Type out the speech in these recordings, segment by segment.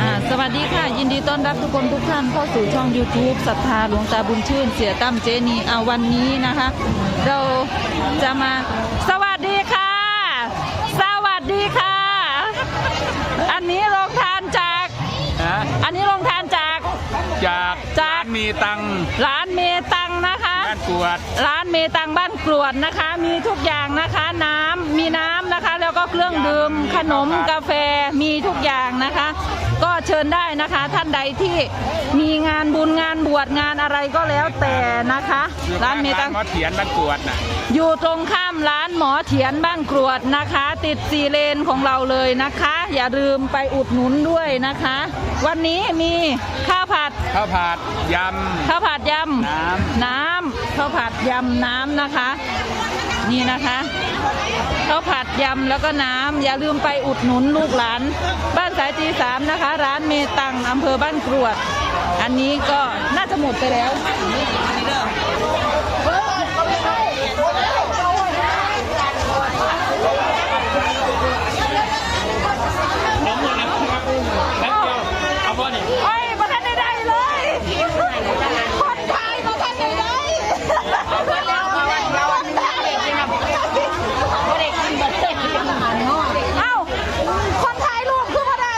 อ่าสวัสดีค่ะ ยินดีต้อนรับทุกคนทุกท่านเข้าสู่ช่อง YouTube ศรัทธาหลวงตาบุญชื่น เสียตั้มเจนีเอาวันนี้นะคะ เราจะมาสวัสดีค่ะ สวัสดีค่ะ อันนี้โรงทานจาก นะอันนี้โรงทานจากจากจากร้นมีตังค์ ร้านเมตังนะคะ บ้านกวด ร้านเมตังบ้านกรวดนะคะ มีทุกอย่างนะคะน้ำมีน้ำนะคะ แล้วก็เครื่องดื่มขนมกาแฟมีทุกอย่างนะคะ ก็เชิญได้นะคะท่านใดที่มีงานบุญงานบวชงานอะไรก็แล้วแต่นะคะ อยู่ร้านเมตังหมอเถียนบ้านกวดน่ะอยู่ตรงข้ามร้านหมอเถียนบ้านกรวดนะคะ ติดสีเลนของเราเลยนะคะ อย่าลืมไปอุดหนุนด้วยนะคะ วันนี้มีข้าวผัดข้าวผัดยข้าวผัดยำน้ำ น้ำ ข้าวผัดยำน้ำนะคะ นี่นะคะข้าวผัดยำแล้วก็น้ำอย่าลืมไปอุดหนุนลูกหลาน บ้านสายจีสามนะคะ ร้านเมตังอำเภอบ้านกรวด อันนี้ก็น่าจะหมดไปแล้วำเอาบ่นี่ โอ้ยมาทันได้ๆเลยคนไทยมาทันได้ๆเอ้าคนไทยลูกคือมาได้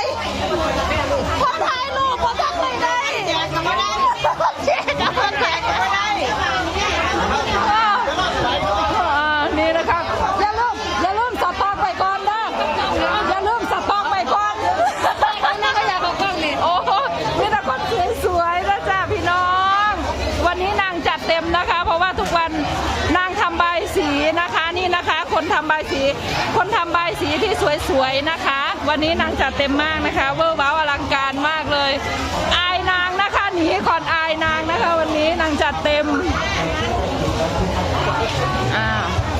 คนไทยลูกมาทันได้ๆเจ๊จะมาได้คนแขกก็มาได้อ้าวอ่านี่นะครับอย่าลืมอย่าลืมสต็อกไปก่อนนะอย่าลืมสต็อกไปก่อนนี่ก็อยากบอกกล้องนี่โอ้โหมีแต่คนสวยๆนะจ้าพี่น้อง วันนี้นางจัดเต็มนะคะ เพราะว่าทุกวันนางทำใบายสีนะคะนี่นะ คะคนทำใบายสี คนทำใบายสีที่สวยๆนะคะ วันนี้นางจัดเต็มมากนะคะ เวอร์ว้าวอลังการมากเลย อายนางนะคะหนีก่อนอายนางนะคะ วันนี้นางจัดเต็มอ่า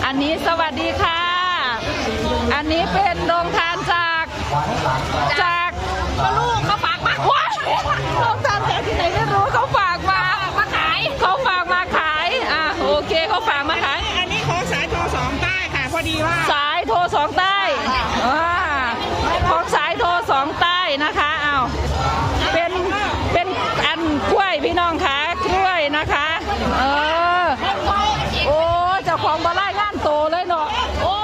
อันนี้สวัสดีค่ะ อันนี้เป็นโรงทานจากจากก็ลูกเขาฝากมาว้ายโรงทานจากที่ไหนไม่รู้เขาฝาก อดีว่าสายโทรสองใต้อ่าของสายโทรสองใต้นะคะเอาเป็นเป็นอันกล้วยพี่น้องคะกล้วยนะคะเออโอ้เจ้าของบาไล่งานโตเลยเนาะโอ้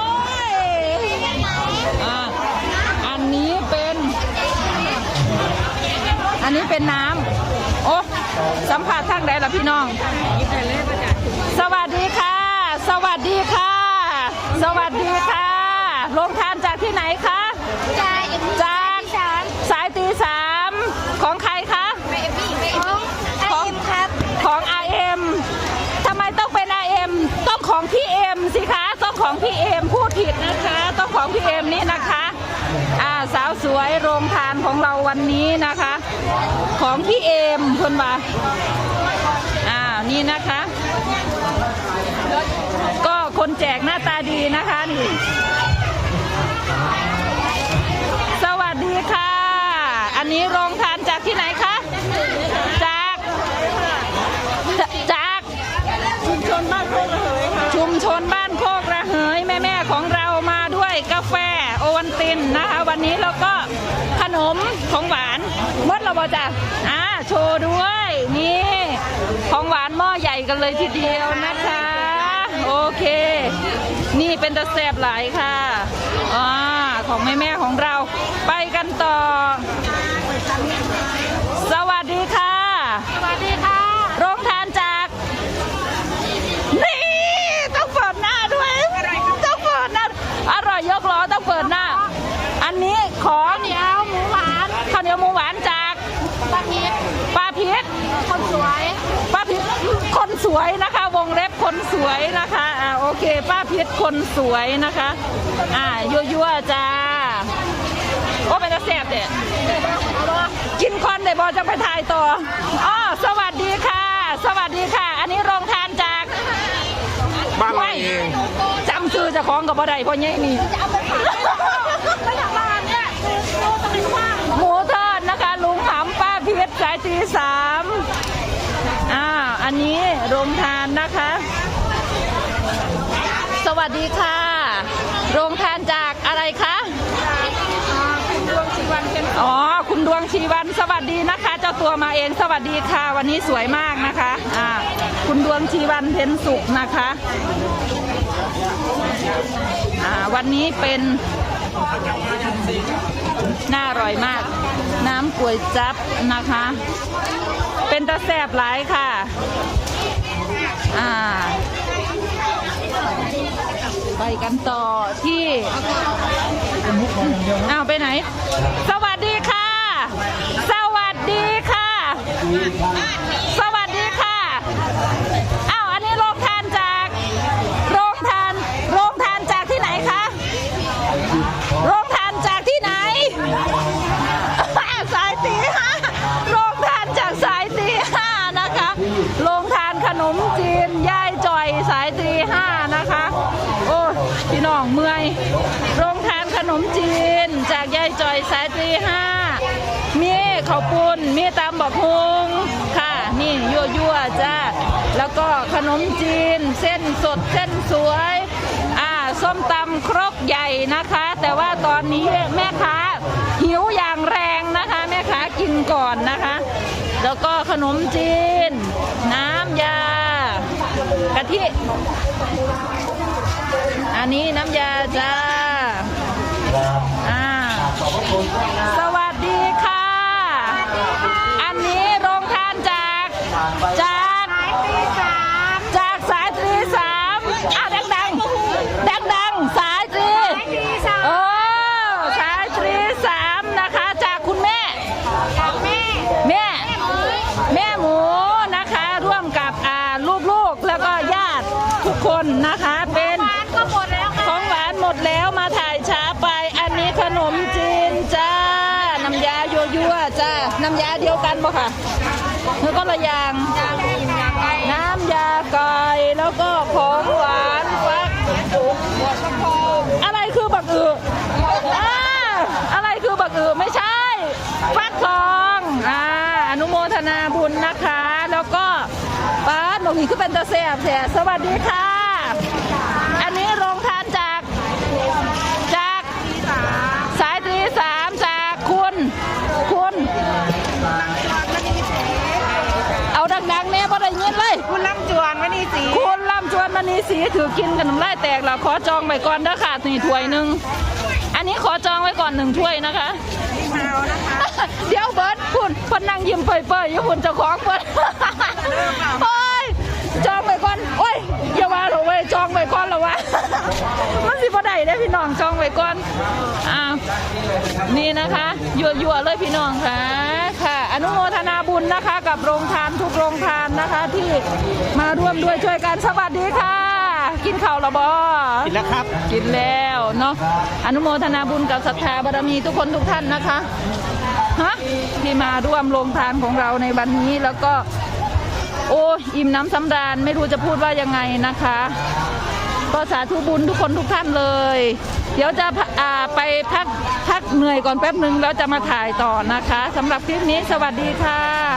ยอะอันนี้เป็น อันนี้เป็นน้ำโอ้สัมผัสทางใดล่ะพี่น้อง สวัสดีค่ะ สวัสดีค่ะ สวัสดีค่ะโรงทานจากที่ไหนคะจากสายตีสามของใครคะของของ RM ทำไมต้องเป็น RM ต้องของพี่เอ็มสิคะ ต้องของพี่เอ็มพูดผิดนะคะ ต้องของพี่เอ็มนี่นะคะอ่าสาวสวยโรงทานของเราวันนี้นะคะ ของพี่เอ็มคุณว่าอ่านี่นะคะก็ คนแจกหน้าตาดีนะคะนี่สวัสดีค่ะ อันนี้โรงทานจากที่ไหนคะ จากจะจากชุมชนบ้านโคกระเหยค่ะชุมชนบ้านโคกระเหยแม่แม่ๆของเรามาด้วยกาแฟโอวันตินนะคะ วันนี้เราก็ขนมของหวานเมื่อเราบอจ้ะอ่าโชว์ด้วยนี่ของหวานหม้อใหญ่กันเลยทีเดียวนะคะ โอเค นี่เป็นตะแสบหลายค่ะอ่าของแม่แม่ๆของเราไปกันต่อ สวัสดีค่ะ สวัสดีค่ะ โรงทานจาก นี่ต้องเปิดหน้าด้วยต้องเปิดหน้าอร่อยยกล้อต้องเปิดหน้า อันนี้ของเหนียวหมูหวานข้าวเหนียวหมูหวานจากปลาพิษปลาพิษคนสวยป้าพิษคน สวยนะคะ วงเล็บคนสวยนะคะอ่าโอเค ป้าพิษคนสวยนะคะอ่ายั่วๆจ้าโอ้เป็นตาแสบเด็ดกินคอนเดบอจะไปถ่ายต่ออ๋อสวัสดีค่ะ สวัสดีค่ะ อันนี้โรงทานจากบ้านเราเองจำชื่อเจะของกับบ่ได้เพราะไงนี่หมูทอดนะคะ ลุงหำป้าพิษสายตีสาม อันนี้โรงทานนะคะ สวัสดีค่ะ โรงทานจากอะไรคะคุณดวงชีวันเป็นอ๋อ คุณดวงชีวันสวัสดีนะคะ เจ้าตัวมาเองสวัสดีค่ะ วันนี้สวยมากนะคะอ่าคุณดวงชีวันเพ็ญสุขนะคะอ่าวันนี้เป็นน่าอร่อยมาก น้ำก๋วยจับนะคะ เป็นตะแสบหลายค่ะ อ่า ไปกันต่อที่อ้าวไปไหน สวัสดีค่ะ สวัสดีค่ะ องเมื่อย โรงทานขนมจีน จากยายจอยสายตีห้ามีข้าวปุ้นมีตำบักฮงค่ะ นี่ยั่วยั่วๆจ้า แล้วก็ขนมจีน เส้นสดเส้นสวย อ่า ส้มตำครกใหญ่นะคะ แต่ว่าตอนนี้แม่ค้าหิวอย่างแรงนะคะ แม่ค้ากินก่อนนะคะ แล้วก็ขนมจีน น้ำยา กะทิ อันนี้น้ำยาจ้า บ่ค่ะเมื่อก็ละยาง น้ำยาไก่แล้วก็ของหวานฟักอะไรคือบักอืออ่าอะไรคือบักอือไม่ใช่ฟักทองอ่าอนุโมทนาบุญนะคะ แล้วก็ป้าหนูนี่คือเป็นตาแสบแสบสวัสดีค่ะ คุณลำจวนมณีสีถือกินกันน้ำลายแตกแล้วขอจองไปก่อนเด้อค่ะนี่ถ้วยหนึ่งอันนี้ขอจองไว้ก่อนหนึ่งถ้วยนะคะเดี๋ยวเบิร์ดพุ่นเพนนั่งยิ้มเปื่อยๆอยู่พุ่นเจ้าของเบิร์ดโอ้ยจองไปก่อนโอ้ยอย่าว่าเราเว้ยจองไปก่อนแล้วะมันสิบ่ได้ได้พี่น้องจองไปก่อนอ่านี่นะคะยั่วๆเลยพี่น้องค่ะค่ะ อนุโมทนะคะกับโรงทานทุกโรงทานนะคะที่มาร่วมด้วยช่วยกันสวัสดีค่ะ กินข้าวและบอกินแล้วครับ กินแล้วเนาะอนุโมทนาบุญกับศรัทธาบารมีทุกคนทุกท่านนะคะฮะที่มาร่วมโรงทานของเราในวันนี้แล้วก็ โอ้อิ่มน้ำสำราญไม่รู้จะพูดว่ายังไงนะคะ ก็สาธุบุญทุกคนทุกท่านเลย เดี๋ยวจะไปพักพักเหนื่อยก่อนแป๊บหนึ่งแล้วจะมาถ่ายต่อนะคะสำหรับคลิปนี้สวัสดีค่ะ